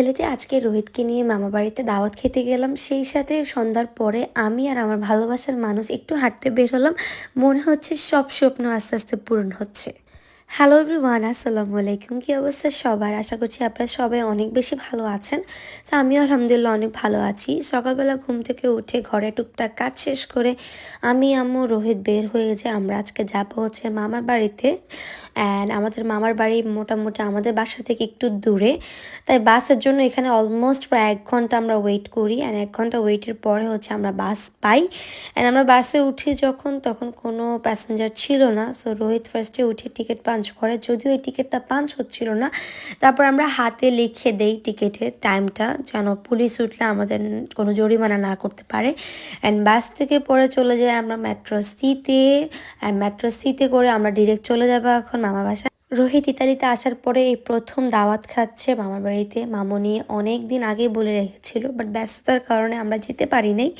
ইতালিতে আজকে রোহিতকে নিয়ে মামা বাড়িতে দাওয়াত খেতে গেলাম। সেই সাথে সন্ধ্যার পরে আমি আর আমার ভালোবাসার মানুষ একটু হাঁটতে বের হলাম। মনে হচ্ছে সব স্বপ্ন আস্তে আস্তে পূরণ হচ্ছে। হ্যালো এভরিওয়ান আসসালামু আলাইকুম। কী অবস্থা সবার? আশা করছি আপনারা সবাই অনেক বেশি ভালো আছেন। তো আমিও আলহামদুলিল্লাহ অনেক ভালো আছি। সকালবেলা ঘুম থেকে উঠে ঘরে টুকটাক কাজ শেষ করে আমি, আম্মু, রোহিত বের হয়ে গেছে। আমরা আজকে যাব হচ্ছে মামার বাড়িতে। অ্যান্ড আমাদের মামার বাড়ি মোটামুটি আমাদের বাসা থেকে একটু দূরে। তাই বাসের জন্য এখানে অলমোস্ট প্রায় এক ঘণ্টা আমরা ওয়েট করি। অ্যান্ড এক ঘণ্টা ওয়েটের পরে হচ্ছে আমরা বাস পাই। অ্যান্ড আমরা বাসে উঠি যখন, তখন কোনো প্যাসেঞ্জার ছিল না। সো রোহিত ফার্স্টে উঠে টিকিট পাঞ্চ করে, যদিও এই টিকিটটা পাঞ্চ হচ্ছিল না। তারপর আমরা হাতে লিখে দেই টিকিটে টাইমটা যেন পুলিশ উঠলে আমাদের কোনো জরিমানা না করতে পারে। অ্যান্ড বাস থেকে পরে চলে যাই আমরা মেট্রো সিতে অ্যান্ড মেট্রো সিতে করে আমরা ডিরেক্ট চলে যাব এখন মামা বাসা রোহিত ইতালিতে আসার পরে এই প্রথম দাওয়াত খাচ্ছে মামার বাড়িতে। মামনি অনেক দিন আগে বলে রেখেছিল বাট ব্যস্ততার কারণে আমরা যেতে পারি নাই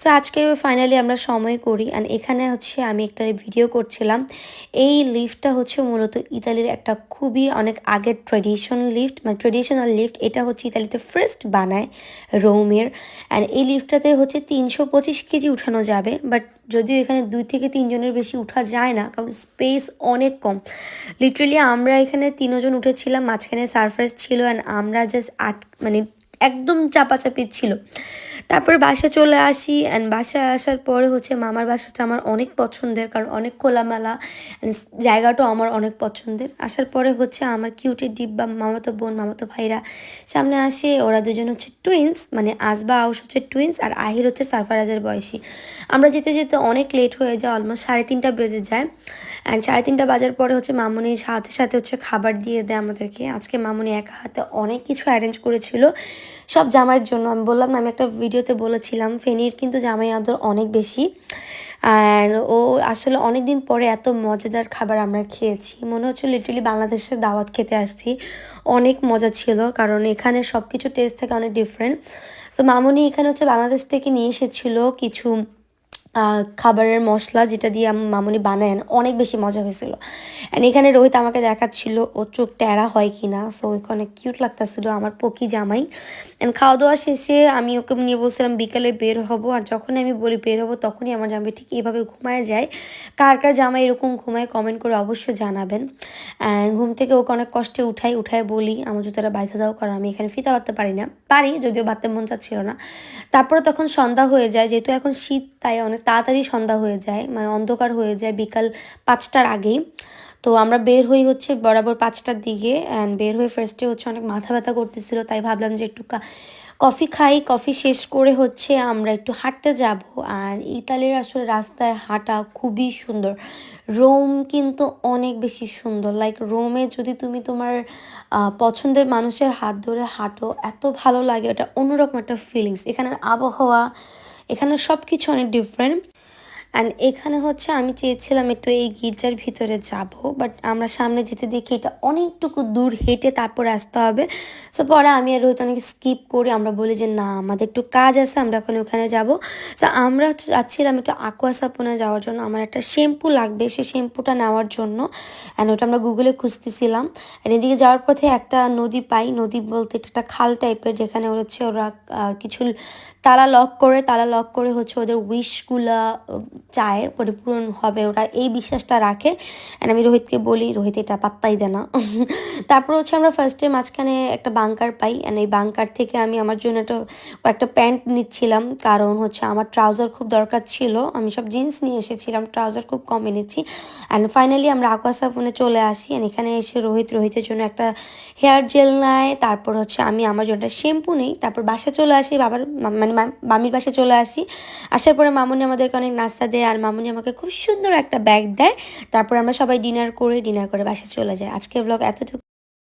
সো আজকে ফাইনালি আমরা সময় করি অ্যান্ড এখানে হচ্ছে আমি একটা ভিডিও করছিলাম। এই লিফটটা হচ্ছে মূলত ইতালির একটা খুবই অনেক আগের ট্রেডিশন লিফট মানে ট্রেডিশনাল লিফট এটা হচ্ছে ইতালিতে ফার্স্ট বানায় রোমের। অ্যান্ড এই লিফটটাতে হচ্ছে তিনশো পঁচিশ কেজি উঠানো যাবে বাট যদিও এখানে দুই থেকে তিনজনের বেশি উঠা যায় না, কারণ স্পেস অনেক কম। লিটারেলি আমরা এখানে তিনজন উঠেছিলাম মাঝখানে সারফেস ছিল অ্যান্ড আমরা জাস্ট আট মানে একদম চাপাচাপি ছিল। তারপরে বাসা চলে আসি অ্যান্ড বাসায় আসার পরে হচ্ছে মামার বাসাটা আমার অনেক পছন্দের কারণ অনেক খোলামেলা জায়গাটাও আমার অনেক পছন্দের। আসার পরে হচ্ছে আমার কিউটের ডিব্বা, মামাতো বোন, মামাতো ভাইরা সামনে আসে। ওরা দুজন হচ্ছে টুইন্স মানে আসবা আউস হচ্ছে টুইন্স আর আহির হচ্ছে সারফারাজের বয়সী। আমরা যেতে যেতে অনেক লেট হয়ে যায় অলমোস্ট সাড়ে তিনটা বেজে যায়। অ্যান্ড সাড়ে তিনটা বাজার পরে হচ্ছে মামুনি সাথে সাথে হচ্ছে খাবার দিয়ে দেয় আমাদেরকে। আজকে মামুনি একা হাতে অনেক কিছু অ্যারেঞ্জ করেছিল। সব জামাইয়ের জন্য। আমি বললাম না, আমি একটা ভিডিওতে বলেছিলাম, ফেনির কিন্তু জামাই আদর অনেক বেশি। আর ও আসলে অনেক দিন পরে এত মজাদার খাবার আমরা খেয়েছি। মনে হচ্ছে লিটারলি বাংলাদেশের দাওয়াত খেতে আসছি। অনেক মজা ছিল, কারণ এখানে সব কিছু টেস্ট থেকে অনেক ডিফারেন্ট তো মামনি এখানে হচ্ছে বাংলাদেশ থেকে নিয়ে এসেছিল কিছু খাবারের মশলা যেটা দিয়ে মামুনি বানায় অনেক বেশি মজা হয়েছিল। অ্যান্ড এখানে রোহিত আমাকে দেখাচ্ছিল, ও চোখ টেরা হয় কি না সো অনেক কিউট লাগতেছিল আমার পকি জামাই। অ্যান্ড খাওয়া দাওয়া শেষে আমি ওকে নিয়ে বলছিলাম, বিকালে বের হব। আর যখনই আমি বলি বের হব, তখনই আমার জামাই ঠিক এইভাবে ঘুমায় যায়। কার কার জামাই এরকম ঘুমায় কমেন্ট করে অবশ্যই জানাবেন। অ্যান্ড ঘুম থেকে ওকে অনেক কষ্টে উঠাই, উঠায় বলি, আমার জুতোটা বাইতে দাও, কারণ আমি এখানে ফিতা বাঁধতে পারি না। পারি, যদিও বাঁধতে মন চাচ্ছিল না। তারপরে তখন সন্ধ্যা হয়ে যায়, যেহেতু এখন শীত, তাই অনেক তাড়াতাড়ি সন্ধ্যা হয়ে যায় মানে অন্ধকার হয়ে যায় বিকাল পাঁচটার আগেই। তো আমরা বের হই হচ্ছে বরাবর পাঁচটার দিকে অ্যান্ড বের হয়ে ফার্স্টে হচ্ছে অনেক মাথা ব্যথা করতেছিল, তাই ভাবলাম যে একটু কফি খাই, কফি শেষ করে হচ্ছে আমরা একটু হাঁটতে যাব আর ইতালির আসলে রাস্তায় হাঁটা খুবই সুন্দর। রোম কিন্তু অনেক বেশি সুন্দর লাইক রোমে যদি তুমি তোমার পছন্দের মানুষের হাত ধরে হাঁটো, এত ভালো লাগে, ওটা অন্যরকম একটা ফিলিংস এখানের আবহাওয়া এখানে সব কিছু অনেক ডিফারেন্ট অ্যান্ড এখানে হচ্ছে আমি চেয়েছিলাম একটু এই গির্জার ভিতরে যাব বাট আমরা সামনে যেতে দেখি এটা অনেকটুকু দূর হেঁটে তারপরে আসতে হবে। সো পরে আমি আর রোহিত অনেক স্কিপ করি, আমরা বলি যে না, আমাদের একটু কাজ আছে, আমরা এখন ওখানে যাব। সো আমরা যাচ্ছিলাম একটু aqua সাপনে যাওয়ার জন্য, আমার একটা শ্যাম্পু লাগবে, সেই শ্যাম্পুটা নেওয়ার জন্য। অ্যান্ড ওটা আমরা গুগলে খুঁজতেছিলাম। আর এদিকে যাওয়ার পথে একটা নদী পাই, নদী বলতে এটা একটা খাল টাইপের যেখানে হচ্ছে ওরা কিছু তালা লক করে, তালা লক করে হচ্ছে ওদের উইশগুলা চায়, পরিপূরণ হবে, ওরা এই বিশ্বাসটা রাখে। অ্যান্ড আমি রোহিতকে বলি, রোহিত, এটা পাত্তাই দেয় না। তারপর হচ্ছে আমরা ফার্স্টে মাঝখানে একটা বাংকার পাই। অ্যান্ড এই বাংকার থেকে আমি আমার জন্য একটা একটা প্যান্ট নিচ্ছিলাম। কারণ হচ্ছে আমার ট্রাউজার খুব দরকার ছিল। আমি সব জিন্স নিয়ে এসেছিলাম ট্রাউজার খুব কম এনেছি। অ্যান্ড ফাইনালি আমরা আকাশাফোনে চলে আসি। অ্যান্ড এখানে এসে রোহিত রোহিতের জন্য একটা হেয়ার জেল নেয়। তারপর হচ্ছে আমি আমার জন্য একটা শ্যাম্পু নেই। তারপর বাসা চলে আসি, বাবার মানে মামির বাসায় চলে আসি। আসার পরে মামুনি আমাদেরকে অনেক নাস্তা দেয় আর মামুনি আমাকে খুব সুন্দর একটা ব্যাগ দেয়। তারপর আমরা সবাই ডিনার করে ডিনার করে বাসায় চলে যাই। আজকে ব্লগ এতটুকু।